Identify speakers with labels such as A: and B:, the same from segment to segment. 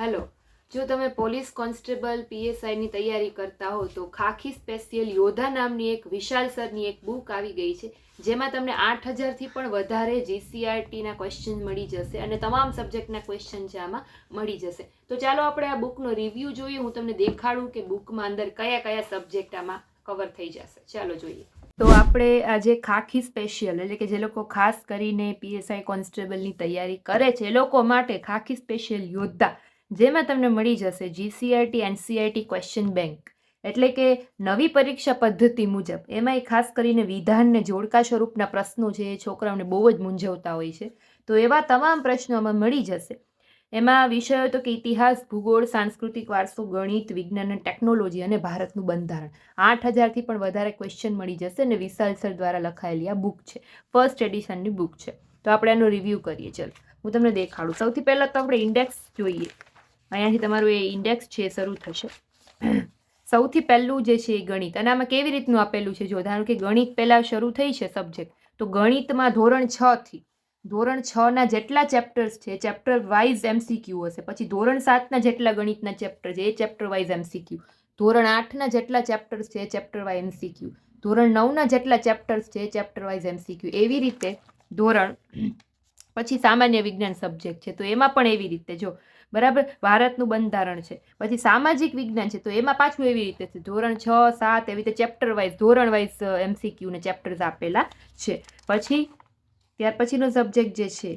A: Hello જો તમે police constable પીએસઆઈની તૈયારી કરતા હો, તો ખાખી સ્પેશિયલ યોદ્ધા નામની એક વિશાલ સરની એક બુક આવી ગઈ છે, જેમાં તમને આઠ હજારથી પણ વધારે જીસીઆરટીના ક્વેશ્ચન મળી જશે અને તમામ સબ્જેક્ટના ક્વેશ્ચન છે આમાં મળી જશે. તો ચાલો આપણે આ બુકનો રિવ્યૂ જોઈએ. હું તમને દેખાડું કે બુકમાં અંદર કયા કયા સબ્જેક્ટ આમાં કવર થઈ જશે. ચાલો જોઈએ. તો આપણે આજે ખાખી સ્પેશિયલ એટલે કે જે લોકો ખાસ કરીને પીએસઆઈ કોન્સ્ટેબલની તૈયારી કરે છે, એ લોકો માટે ખાખી સ્પેશિયલ યોદ્ધા જેમાં તમને મળી જશે જીસીઆરટી એનસીઆરટી ક્વેશ્ચન બેંક એટલે કે નવી પરીક્ષા પદ્ધતિ મુજબ. એમાંય ખાસ કરીને વિધાનને જોડકા સ્વરૂપના પ્રશ્નો છે, એ છોકરાઓને બહુ જ મૂંઝવતા હોય છે. તો એવા તમામ પ્રશ્નો આમાં મળી જશે. એમાં વિષયો તો કે ઇતિહાસ, ભૂગોળ, સાંસ્કૃતિક વારસો, ગણિત, વિજ્ઞાન અને ટેકનોલોજી અને ભારતનું બંધારણ. આઠ હજારથી પણ વધારે ક્વેશ્ચન મળી જશે અને વિશાલ સર દ્વારા લખાયેલી આ બુક છે. ફર્સ્ટ એડિશનની બુક છે. તો આપણે એનો રિવ્યૂ કરીએ. ચલો. હું તમને દેખાડું. સૌથી પહેલાં તો આપણે ઇન્ડેક્સ જોઈએ. અહીંયાથી તમારું એ ઇન્ડેક્સ છે શરૂ થશે. સૌથી પહેલું જે છે એ ગણિત. અને આમાં કેવી રીતનું આપેલું છે? જો ધારો કે ગણિત પહેલાં શરૂ થઈ છે સબ્જેક્ટ તો ગણિતમાં ધોરણ છ થી, ધોરણ છ ના જેટલા ચેપ્ટર્સ છે ચેપ્ટર વાઇઝ એમસીક્યુ હશે. પછી ધોરણ સાતના જેટલા ગણિતના ચેપ્ટર છે, એ ચેપ્ટર વાઇઝ એમસીક્યુ ધોરણ આઠના જેટલા ચેપ્ટર્સ છે ચેપ્ટર વાઇઝ એમસીક્યુ ધોરણ નવના જેટલા ચેપ્ટર્સ છે ચેપ્ટર વાઇઝ એમસીક્યુ એવી રીતે ધોરણ પછી સામાન્ય વિજ્ઞાન સબ્જેક્ટ છે, તો એમાં પણ એવી રીતે જો, બરાબર? ભારતનું બંધારણ છે. પછી સામાજિક વિજ્ઞાન છે, તો એમાં પાછું એવી રીતે છે. ધોરણ છ, સાત એવી રીતે ચેપ્ટર વાઇઝ ધોરણ વાઇઝ એમસીક્યુ ને ચેપ્ટર્સ આપેલા છે. પછી, ત્યાર પછીનો સબ્જેક્ટ જે છે,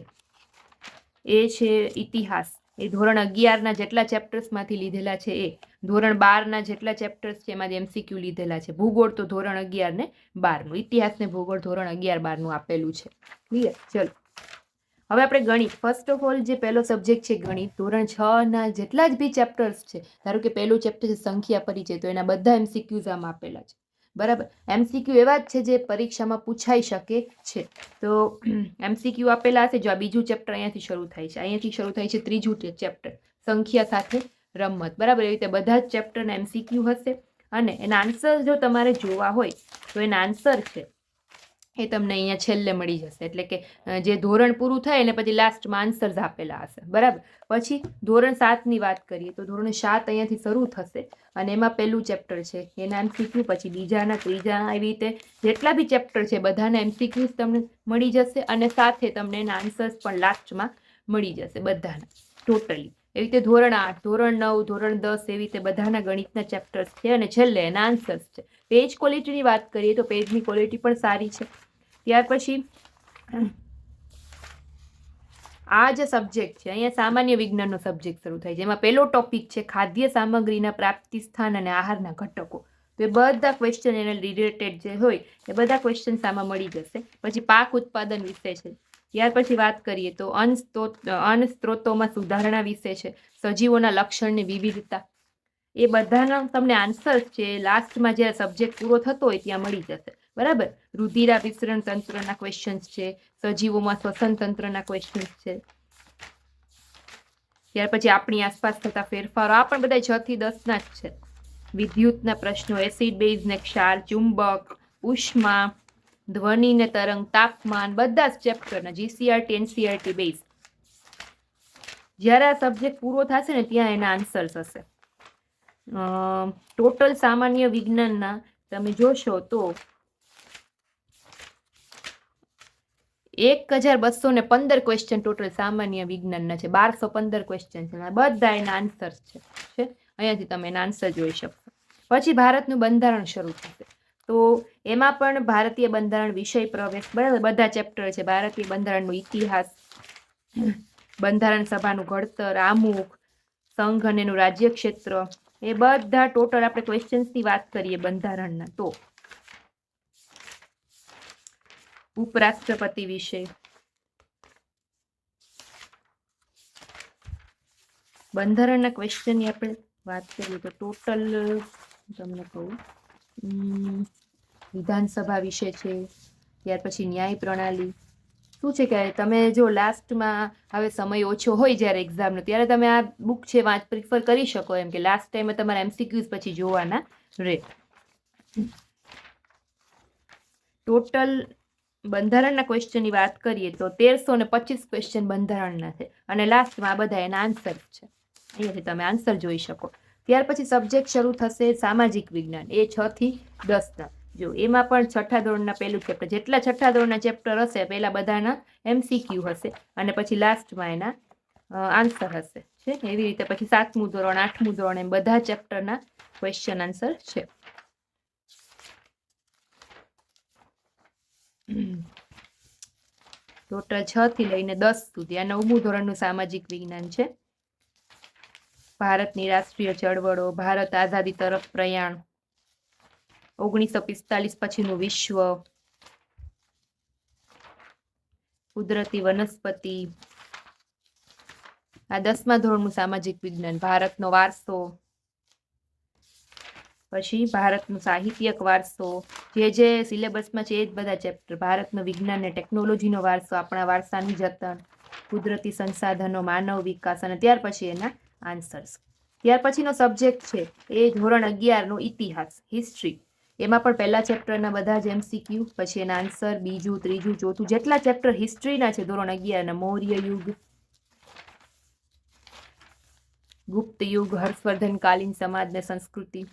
A: એ છે ઇતિહાસ. એ ધોરણ અગિયારના જેટલા ચેપ્ટર્સમાંથી લીધેલા છે એ. ધોરણ બારના જેટલા ચેપ્ટર્સ છે એમાંથી એમસીક્યુ લીધેલા છે. ભૂગોળ તો ધોરણ અગિયાર ને બારનું. ઇતિહાસ ને ભૂગોળ ધોરણ અગિયાર બારનું આપેલું છે. ક્લિયર ચલો. હવે આપણે ગણિત. ફર્સ્ટ ઓફ ઓલ જે પહેલો સબ્જેક્ટ છે ગણિત, ધોરણ છ ના જેટલા જ બી ચેપ્ટર્સ છે, ધારો કે પહેલું ચેપ્ટર છે સંખ્યા પરિચય, તો એના બધા એમસીક્યુઝ આમાં આપેલા છે. બરાબર? એમસીક્યુ એવા જ છે જે પરીક્ષામાં પૂછાઈ શકે છે. તો એમસીક્યુ આપેલા હશે, જો આ બીજું ચેપ્ટર અહીંયાથી શરૂ થાય છે. અહીંયાથી શરૂ થાય છે ત્રીજું ચેપ્ટર સંખ્યા સાથે રમત. બરાબર? એવી રીતે બધા જ ચેપ્ટરના એમસીક્યુ હશે. અને એના આન્સર જો તમારે જોવા હોય, તો એના આન્સર છે એ તમને અહીંયા છેલ્લે મળી જશે. એટલે કે જે ધોરણ પૂરું થાય એને પછી લાસ્ટમાં આન્સર્સ આપેલા હશે. બરાબર? પછી ધોરણ સાતની વાત કરીએ તો ધોરણ સાત અહીંયાથી શરૂ થશે અને એમાં પહેલું ચેપ્ટર છે. એના એમસીક્યુ પછી બીજાના, ત્રીજા એવી રીતે જેટલા બી ચેપ્ટર છે બધાના એમસીક્યુઝ તમને મળી જશે અને સાથે તમને એના આન્સર્સ પણ લાસ્ટમાં મળી જશે બધાના ટોટલી એવી રીતે ધોરણ આઠ, ધોરણ નવ, ધોરણ દસ એવી રીતે બધાના ગણિતના ચેપ્ટર્સ છે અને છેલ્લે એના આન્સર્સ છે. પેજ ક્વોલિટીની વાત કરીએ તો પેજની ક્વોલિટી પણ સારી છે. ત્યાર પછી, આ જે સબ્જેક્ટ છે, અહીંયા સામાન્ય વિજ્ઞાનનો સબ્જેક્ટ શરૂ થાય છે. એમાં પહેલો ટોપિક છે ખાદ્ય સામગ્રીના પ્રાપ્તિ સ્થાન અને આહારના ઘટકો. તો એ બધા ક્વેશ્ચન એને રિલેટેડ જે હોય, એ બધા ક્વેશ્ચન સામે મળી જશે. પછી પાક ઉત્પાદન વિશે છે. ત્યાર પછી વાત કરીએ તો અન્ન સ્ત્રોતોમાં સુધારણા વિશે છે. સજીવોના લક્ષણની વિવિધતા. એ બધાના તમને આન્સર્સ છે. લાસ્ટમાં જ્યારે સબ્જેક્ટ પૂરો થતો હોય ત્યાં મળી જશે. બરાબર? રુધિરા વિસરણ તંત્રના ક્વેશ્ચન્સ છે. સજીવોમાં શ્વસન તંત્રના ક્વેશ્ચન્સ છે. ત્યાર પછી આપણી આસપાસ થતા ફેરફારો. આ પણ બધા છ થી દસના જ છે. વિદ્યુતના પ્રશ્નો એસિડ બેઝ ને ક્ષાર, ચુંબક, ઉષ્મા ધ્વનિ ને તરંગ, તાપમાન બધા જ ચેપ્ટરના જીસીઆરટી એનસીઆરટી બેઝ જ્યારે આ સબ્જેક્ટ પૂરો થશે ને ત્યાં એના આન્સર્સ હશે. ટોટલ સામાન્ય વિજ્ઞાનના તમે જોશો તો એક હજાર બસો ને પંદર ક્વેશ્ચન ટોટલ સામાન્ય વિજ્ઞાનના છે, બારસો પંદર ક્વેશ્ચન છે બધા એના આન્સર્સ છે. અહીંયાથી તમે એના આન્સર જોઈ શકશો. પછી ભારતનું બંધારણ શરૂ થશે. તો એમાં પણ ભારતીય બંધારણ વિષય પ્રવેશ, બરાબર? બધા ચેપ્ટર છે. ભારતીય બંધારણનો ઇતિહાસ, બંધારણ સભાનું ઘડતર, આમુખ, સંઘ અને એનું રાજ્ય ક્ષેત્ર એ બધા ટોટલ આપણે ક્વેશ્ચન્સની વાત કરીએ બંધારણના. તો ઉપરાષ્ટ્રપતિ વિશે, બંધારણના ક્વેશ્ચનની આપણે વાત કરીએ તો ટોટલ તમને કહું વિધાનસભા વિશે છે, ત્યાર પછી ન્યાય પ્રણાલી. શું છે કે તમે જો લાસ્ટમાં હવે સમય ઓછો હોય જ્યારે એક્ઝામનો ત્યારે તમે આ બુક છે વાંચ પ્રિફર કરી શકો એમ કે લાસ્ટ ટાઈમે તમારા એમસીક્યુઝ પછી જોવાના રહે ટોટલ બંધારણના ક્વેશ્ચનની વાત કરીએ તો તેરસો ને પચીસ ક્વેશ્ચન બંધારણના છે. અને લાસ્ટમાં આ બધા એના આન્સર છે. અહીંયાથી તમે આન્સર જોઈ શકો. ત્યાર પછી સબ્જેક્ટ શરૂ થશે સામાજિક વિજ્ઞાન, એ છ થી દસના જો એમાં પણ છઠ્ઠા ધોરણના પહેલું ચેપ્ટર જેટલા છઠ્ઠા ધોરણના ચેપ્ટર હશે, પહેલાં બધાના એમસીક્યુ હશે અને પછી લાસ્ટમાં એના આન્સર હશે. છે? એવી રીતે પછી સાતમું ધોરણ, આઠમું ધોરણ એમ બધા ચેપ્ટરના ક્વેશ્ચન આન્સર છે. ટોટલ છ થી લઈને દસ સુધી. આ નવમું ધોરણનું સામાજિક વિજ્ઞાન છે. ભારતની રાષ્ટ્રીય ચળવળો, ભારત આઝાદી તરફ પ્રયાણ. ઓગણીસો પિસ્તાલીસ પછીનું વિશ્વ. કુદરતી વનસ્પતિ. આ દસમા ધોરણનું સામાજિક વિજ્ઞાન, ભારતનો વારસો. પછી ભારતનું સાહિત્યક વારસો. જે જે સિલેબસમાં છે એ જ બધા ચેપ્ટર. ભારતનો વિજ્ઞાન અને ટેકનોલોજીનો વારસો, આપણા વારસાની જતન, કુદરતી સંસાધનો, માનવ વિકાસ અને ત્યાર પછી એના આન્સર્સ. ત્યાર પછીનો સબ્જેક્ટ છે એ ધોરણ અગિયારનો ઇતિહાસ હિસ્ટ્રી એમાં પણ પહેલા ચેપ્ટરના બધા જ એમસીક્યુ પછી એના આન્સર બીજું, ત્રીજું, ચોથું, જેટલા ચેપ્ટર હિસ્ટ્રીના છે ધોરણ અગિયારના, મૌર્ય યુગ, ગુપ્ત યુગ, હર્ષવર્ધન કાલીન સમાજ ને સંસ્કૃતિ.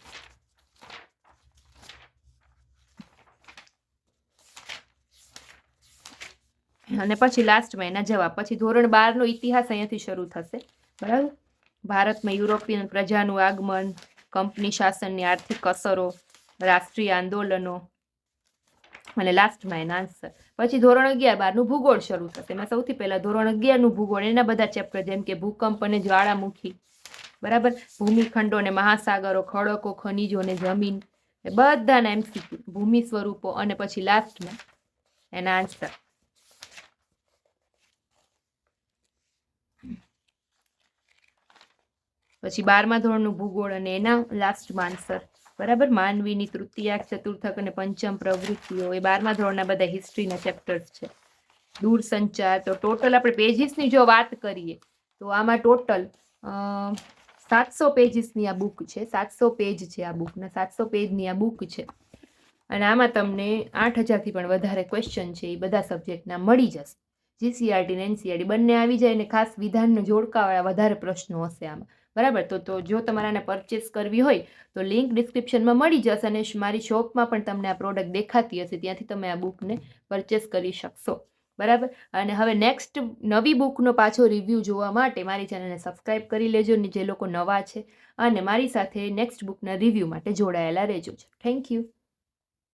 A: અને પછી લાસ્ટમાં એના જવાબ. પછી ધોરણ બારનો ઇતિહાસ અહીંયાથી શરૂ થશે. બરાબર? ભારતમાં યુરોપિયન પ્રજાનું આગમન, કંપની શાસનની આર્થિક અસરો, રાષ્ટ્રીય આંદોલનો અને લાસ્ટમાં એના આન્સર પછી ધોરણ અગિયાર બારનું ભૂગોળ શરૂ થશે. એમાં સૌથી પહેલાં ધોરણ અગિયારનું ભૂગોળ, એના બધા ચેપ્ટર જેમ કે ભૂકંપ અને જ્વાળામુખી, બરાબર? ભૂમિખંડો અને મહાસાગરો, ખડકો, ખનિજો અને જમીન બધાના એમસીક્યુ ભૂમિ સ્વરૂપો અને પછી લાસ્ટમાં એના આન્સર પછી બારમા ધોરણનું ભૂગોળ અને એના લાસ્ટમાં આન્સર બરાબર? માનવીની તૃતીયાક ચતુર્થક અને પંચમ પ્રવૃત્તિઓ. એ બારમા ધોરણના બધા હિસ્ટ્રીના ચેપ્ટર્સ છે. દૂરસંચાર. તો ટોટલ આપણે પેજીસની જો વાત કરીએ, તો આમાં ટોટલ સાતસો પેજીસની આ બુક છે. સાતસો પેજ છે આ બુકના સાતસો પેજની આ બુક છે. અને આમાં તમને આઠ હજારથી પણ વધારે ક્વેશ્ચન છે એ બધા સબ્જેક્ટના મળી જશે. જીસીઆરટી ને એનસીઆરટી બંને આવી જાય અને ખાસ વિધાનનો જોડકાવાળા વધારે પ્રશ્નો હશે આમાં. બરાબર? તો તો જો તમારાને પરચેસ કરવી હોય, તો લિંક ડિસ્ક્રિપ્શનમાં મળી જશે અને મારી શોપમાં પણ તમને આ પ્રોડક્ટ દેખાતી હશે. ત્યાંથી તમે આ બુકને પરચેસ કરી શકશો. બરાબર? અને હવે નેક્સ્ટ નવી બુકનો પાછો રિવ્યૂ જોવા માટે મારી ચેનલને સબસ્ક્રાઈબ કરી લેજો, ને જે લોકો નવા છે, અને મારી સાથે નેક્સ્ટ બુકના રિવ્યૂ માટે જોડાયેલા રહેજો. Thank you